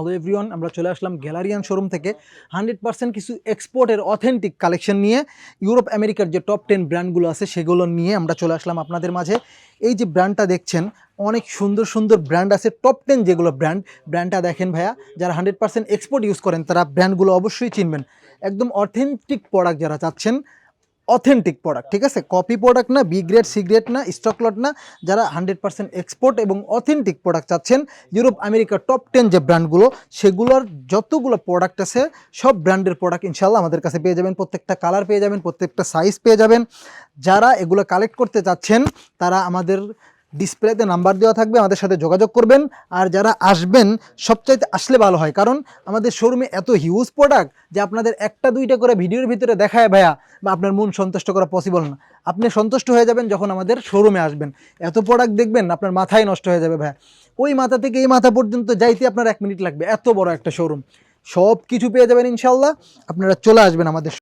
Hello everyone আমরা চলে আসলাম গ্যালারিয়ান শোরুম থেকে। হান্ড্রেড পার্সেন্ট কিছু এক্সপোর্টের অথেন্টিক কালেকশন নিয়ে ইউরোপ আমেরিকার যে টপ টেন ব্র্যান্ডগুলো আছে সেগুলো নিয়ে আমরা চলে আসলাম আপনাদের মাঝে। এই যে ব্র্যান্ডটা দেখছেন, অনেক সুন্দর সুন্দর ব্র্যান্ড আছে টপ টেন যেগুলো ব্র্যান্ড ব্র্যান্ডটা দেখেন ভাইয়া, যারা হান্ড্রেড পার্সেন্ট এক্সপোর্ট ইউজ করেন, তারা ব্র্যান্ডগুলো অবশ্যই চিনবেন। একদম অথেন্টিক প্রোডাক্ট যারা চাচ্ছেন অথেন্টিক প্রোডাক্ট ঠিক আছে? কপি প্রোডাক্ট না বি গ্রেড সি গ্রেড না স্টকলট না, যারা হান্ড্রেড পার্সেন্ট এক্সপোর্ট এবং অথেন্টিক প্রোডাক্ট চাচ্ছেন ইউরোপ আমেরিকার টপ টেন যে ব্র্যান্ডগুলো সেগুলোর যতগুলো প্রোডাক্ট আছে, সব ব্র্যান্ডের প্রোডাক্ট ইনশাল্লাহ আমাদের কাছে পেয়ে যাবেন। প্রত্যেকটা কালার পেয়ে যাবেন, প্রত্যেকটা সাইজ পেয়ে যাবেন। যারা এগুলো কালেক্ট করতে চাচ্ছেন, তারা আমাদের ডিসপ্লেতে নাম্বার দেওয়া থাকবে, আমাদের সাথে যোগাযোগ করবেন। আর যারা আসবেন, সবচাইতে আসলে ভালো হয়, কারণ আমাদের শোরুমে এত হিউজ প্রোডাক্ট যে আপনাদের একটা, দুইটা করে ভিডিওর ভিতরে দেখায় ভাইয়া, বা আপনার মন সন্তুষ্ট করা পসিবল না। আপনি সন্তুষ্ট হয়ে যাবেন যখন আমাদের শোরুমে আসবেন। এত প্রোডাক্ট দেখবেন, আপনার মাথায় নষ্ট হয়ে যাবে ভাইয়া। ওই মাথা থেকে এই মাথা পর্যন্ত যাইতে আপনার এক মিনিট লাগবে, এত বড় একটা শোরুম সব কিছু পেয়ে যাবেন ইনশাল্লাহ আপনারা চলে আসবেন আমাদের